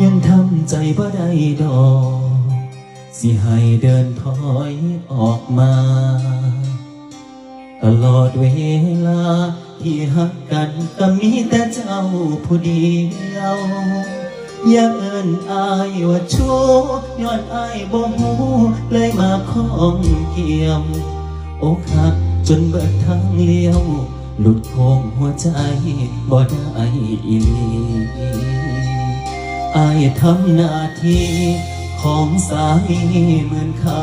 ยังทำใจบ่ได้ดอก สิให้เดินถอยออกมา ตลอดเวลาที่หักกันก็มีแต่เจ้าผู้เดียวอย่าเอิ้นอายว่าชู้ย้อนอายบ่ฮู้เลยมาข้องเกี่ยวอกหักจนเบิดทางเลี้ยว หลุดโค้งหัวใจบ่ได้อีลี อายทำหน้าที่ของสามีเหมือนเขา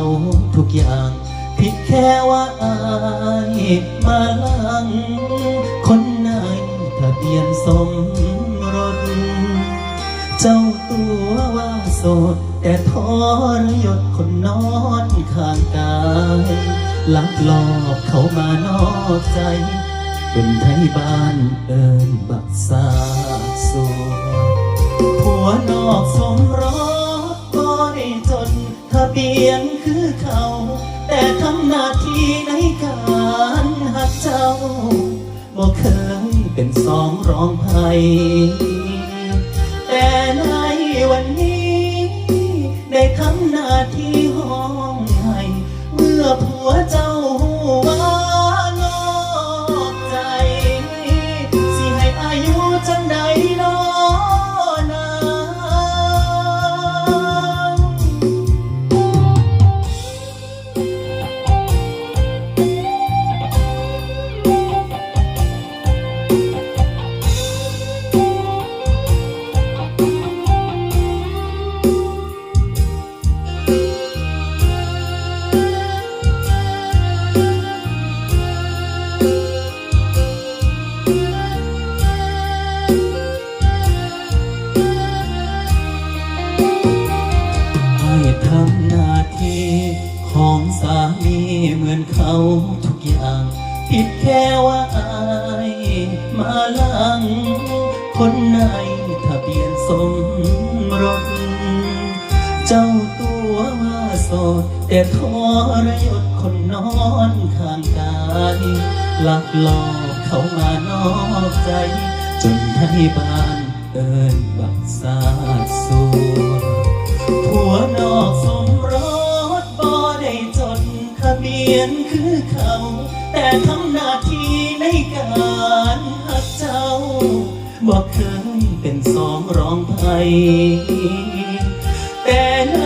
ทุกอย่าง ผิดแค่ว่าอายมาลัง คนในทะเบียนสมรส เจ้าตัวว่าโสด แต่ทรยศคนนอนข้างกายลักลอบเขามานอกใจ เป็นไทยบ้านเอินบักซาสัวผัวนอกสมรสก็ได้จดทะเบียนคือเขา แต่ทำหน้าที่ในการหักเจ้าบ่เคยเป็นสองรองไพ่แต่ในวันนี้ ได้ทำหน้าที่ห้องให้เมื่อผัวเจ้า อนเขาทุกอย่าง ผิดแค่ว่าอายมาลัง คนในทะเบียนสมรส เจ้าตัวว่าโสด แต่ทรยศคนนอนข้างกายลักลอบเขามานอกใจ จนไทยบ้านเอินบักซา ยนคือเขา แต่ทำหน้าที่ในการหักเจ้าบอกเคยเป็นสองรองไห้แต่ใน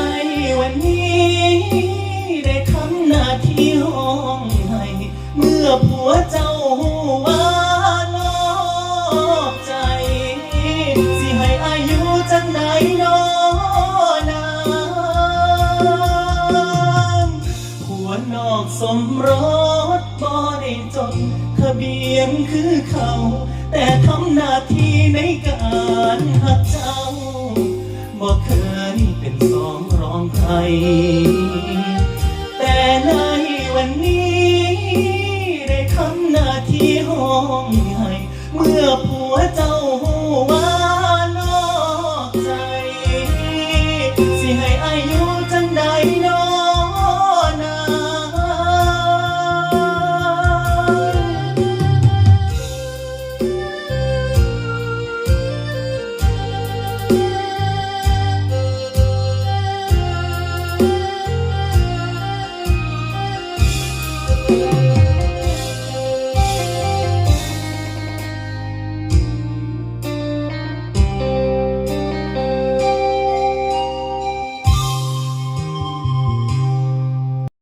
วันนี้ ได้ทำหน้าที่ห้องให้ เมื่อผัวเจ้าว่า สียงคือเขา แต่ทำหน้าที่ในการหักเจ้าบ่เคยเป็นสองรองใคร แต่ในวันนี้ได้ทำหน้าที่ห้องให้ เมื่อผัวเจ้าว่า